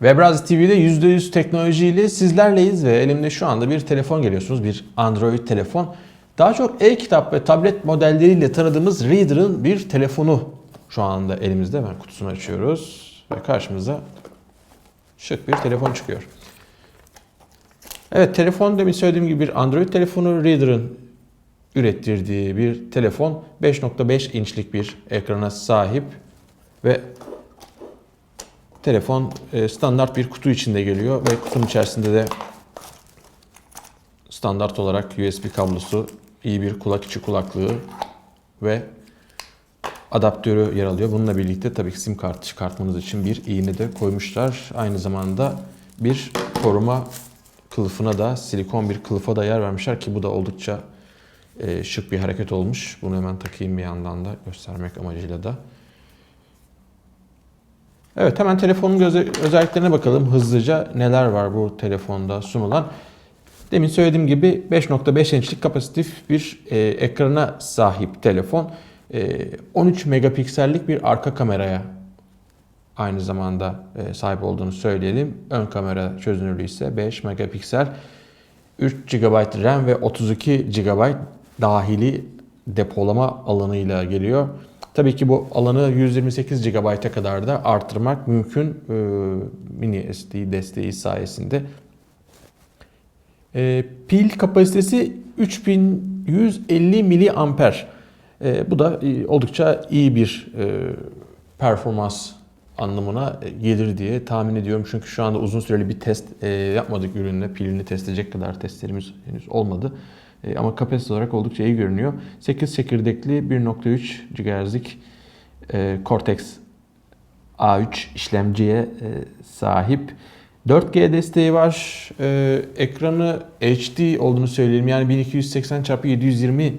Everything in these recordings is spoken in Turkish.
Webraz TV'de %100 teknolojiyle sizlerleyiz ve elimde şu anda bir telefon görüyorsunuz. Bir Android telefon. Daha çok e-kitap ve tablet modelleriyle tanıdığımız Reader'ın bir telefonu şu anda elimizde. Hemen kutusunu açıyoruz ve karşımıza şık bir telefon çıkıyor. Evet telefon demin söylediğim gibi bir Android telefonu Reader'ın ürettirdiği bir telefon. 5.5 inçlik bir ekrana sahip ve telefon e, standart bir kutu içinde geliyor ve kutunun içerisinde de standart olarak USB kablosu, iyi bir kulak içi kulaklığı ve adaptörü yer alıyor. Bununla birlikte tabii ki sim kartı çıkartmanız için bir iğne de koymuşlar. Aynı zamanda bir koruma kılıfına da silikon bir kılıfa da yer vermişler ki bu da oldukça e, şık bir hareket olmuş. Bunu hemen takayım bir yandan da göstermek amacıyla da. Evet hemen telefonun özelliklerine bakalım hızlıca neler var bu telefonda sunulan. Demin söylediğim gibi 5.5 inçlik kapasitif bir e, ekrana sahip telefon. E, 13 megapiksellik bir arka kameraya aynı zamanda e, sahip olduğunu söyleyelim. Ön kamera çözünürlüğü ise 5 megapiksel. 3 GB RAM ve 32 GB dahili depolama alanıyla geliyor. Tabii ki bu alanı 128 GB'a kadar da artırmak mümkün e, mini SD desteği sayesinde. E, pil kapasitesi 3150 miliamper. E, bu da e, oldukça iyi bir performans anlamına gelir diye tahmin ediyorum. Çünkü şu anda uzun süreli bir test yapmadık ürünle. Pilini test edecek kadar testlerimiz henüz olmadı. E, ama kapasite olarak oldukça iyi görünüyor. 8 çekirdekli 1.3 GHz'lik e, Cortex A3 işlemciye e, sahip. 4G desteği var. E, ekranı HD olduğunu söyleyelim. Yani 1280 x 720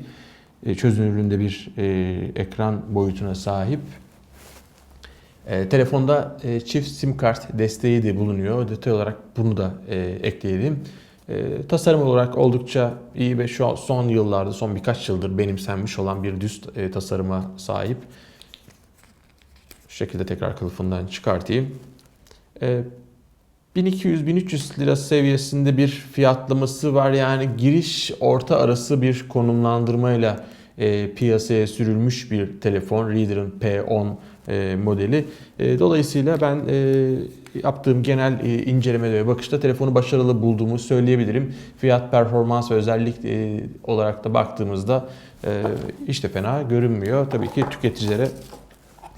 e, çözünürlüğünde bir ekran boyutuna sahip. Telefonda çift sim kart desteği de bulunuyor. Detay olarak bunu da ekleyelim. E, tasarım olarak oldukça iyi ve şu son yıllarda, son birkaç yıldır benimsenmiş olan bir düz e, tasarıma sahip. Şu şekilde tekrar kılıfından çıkartayım. E, 1200-1300 lira seviyesinde bir fiyatlaması var. Yani giriş orta arası bir konumlandırmayla e, piyasaya sürülmüş bir telefon. Reader'ın P10 e, modeli. E, dolayısıyla ben e, yaptığım genel e, inceleme ve bakışta telefonu başarılı bulduğumu söyleyebilirim. Fiyat, performans ve özellik e, olarak da baktığımızda e, işte fena görünmüyor. Tabii ki tüketicilere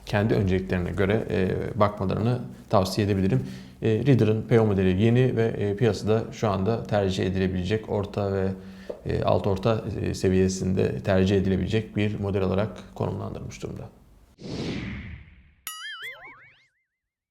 kendi önceliklerine göre e, bakmalarını tavsiye edebilirim. E, Reader'ın PO modeli yeni ve e, piyasada şu anda tercih edilebilecek orta ve e, alt orta e, seviyesinde tercih edilebilecek bir model olarak konumlandırmış durumda.